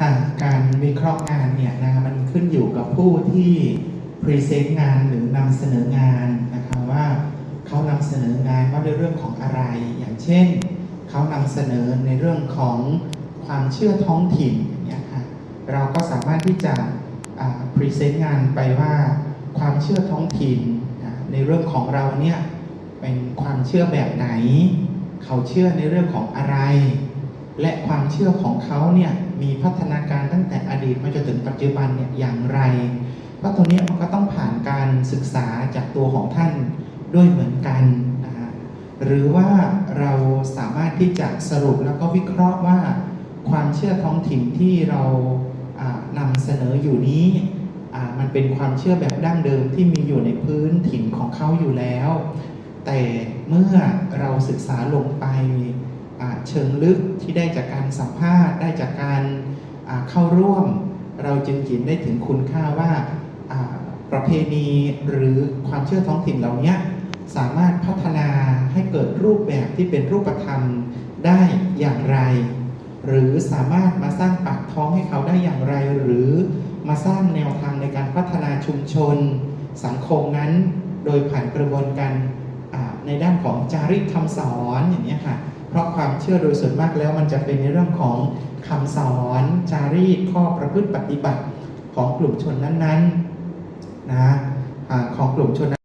หากการวิเคราะห์งานเนี่ยนะมันขึ้นอยู่กับผู้ที่พรีเซนต์งานหรือนำเสนองานนะคะว่าเขานำเสนองานว่าด้วยเรื่องของอะไร อย่างเช่นเขานำเสนอในเรื่องของความเชื่อท้องถิ่นอย่างเงี้ยค่ะเราก็สามารถที่จะพรีเซนต์งานไปว่าความเชื่อท้องถิ่นในเรื่องของเราเนี่ยเป็นความเชื่อแบบไหน เขาเชื่อในเรื่องของอะไร และความเชื่อของเขาเนี่ยมีพัฒนาการตั้งแต่อดีตมาจนถึงปัจจุบันเนี่ยอย่างไรเพราะตรงนี้มันก็ต้องผ่านการศึกษาจากตัวของท่านด้วยเหมือนกันนะฮะหรือว่าเราสามารถที่จะสรุปแล้วก็วิเคราะห์ว่า ความเชื่อท้องถิ่นที่เรานำเสนออยู่นี้มันเป็นความเชื่อแบบดั้งเดิมที่มีอยู่ในพื้นถิ่นของเขาอยู่แล้ว แต่เมื่อเราศึกษาลงไป เชิงลึกที่ได้จากการสัมภาษณ์ ได้จากการเข้าร่วม เราจึงเห็นได้ถึงคุณค่าว่าประเพณีหรือความเชื่อท้องถิ่นเหล่านี้สามารถพัฒนาให้เกิดรูปแบบที่เป็นรูปธรรมได้อย่างไร หรือสามารถมาสร้างปากท้องให้เขาได้อย่างไร หรือมาสร้างแนวทางในการพัฒนาชุมชน สังคมนั้น โดยผ่านกระบวนการในด้านของจารีตคำสอนอย่างนี้ค่ะ เพราะความเชื่อโดยส่วนมากแล้วมันจะเป็นในเรื่องของคำสอนจารีตข้อประพฤติปฏิบัติของกลุ่มชนนั้นๆนะอ่าของกลุ่มชนนั้น